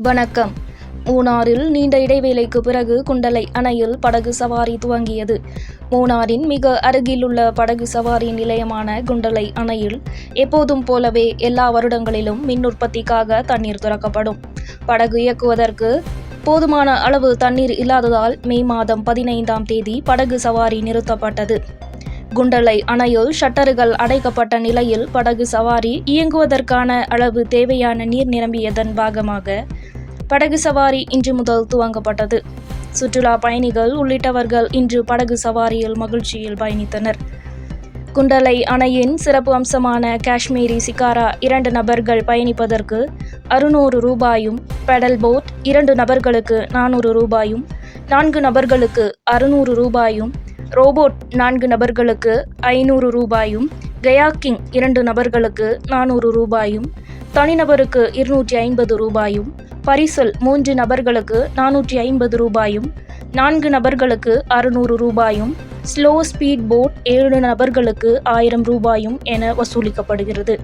வணக்கம். மூணாறில் நீண்ட இடைவேளைக்கு பிறகு குண்டலை அணையில் படகு சவாரி துவங்கியது. மூணாரின் மிக அருகிலுள்ள படகு சவாரி நிலையமான குண்டலை அணையில் எப்போதும் போலவே எல்லா வருடங்களிலும் மின் உற்பத்திக்காக தண்ணீர் திறக்கப்படும். படகு இயக்குவதற்கு போதுமான அளவு தண்ணீர் இல்லாததால் மே மாதம் பதினைந்தாம் தேதி படகு சவாரி நிறுத்தப்பட்டது. குண்டலை அணையில் ஷட்டர்கள் அடைக்கப்பட்ட நிலையில் படகு சவாரி இயங்குவதற்கான அளவு தேவையான நீர் நிரம்பியதன் பாகமாக படகு சவாரி இன்று முதல் துவங்கப்பட்டது. சுற்றுலா பயணிகள் உள்ளிட்டவர்கள் இன்று படகு சவாரியில் மகிழ்ச்சியில் பயணித்தனர். குண்டலை அணையின் சிறப்பு அம்சமான காஷ்மீரி சிகாரா இரண்டு நபர்கள் பயணிப்பதற்கு அறுநூறு ரூபாயும் பெடல் போட் இரண்டு நபர்களுக்கு நானூறு ரூபாயும் நான்கு நபர்களுக்கு அறுநூறு ரூபாயும் ரோபோட் நான்கு நபர்களுக்கு ஐநூறு ரூபாயும் கயாக்கிங் இரண்டு நபர்களுக்கு நானூறு ரூபாயும் தனிநபருக்கு இருநூற்றி ஐம்பது ரூபாயும் பரிசல் மூன்று நபர்களுக்கு நானூற்றி ஐம்பது ரூபாயும் நான்கு நபர்களுக்கு அறுநூறு ரூபாயும் ஸ்லோ ஸ்பீட் போட் ஏழு நபர்களுக்கு ஆயிரம் ரூபாயும் என வசூலிக்கப்படுகிறது.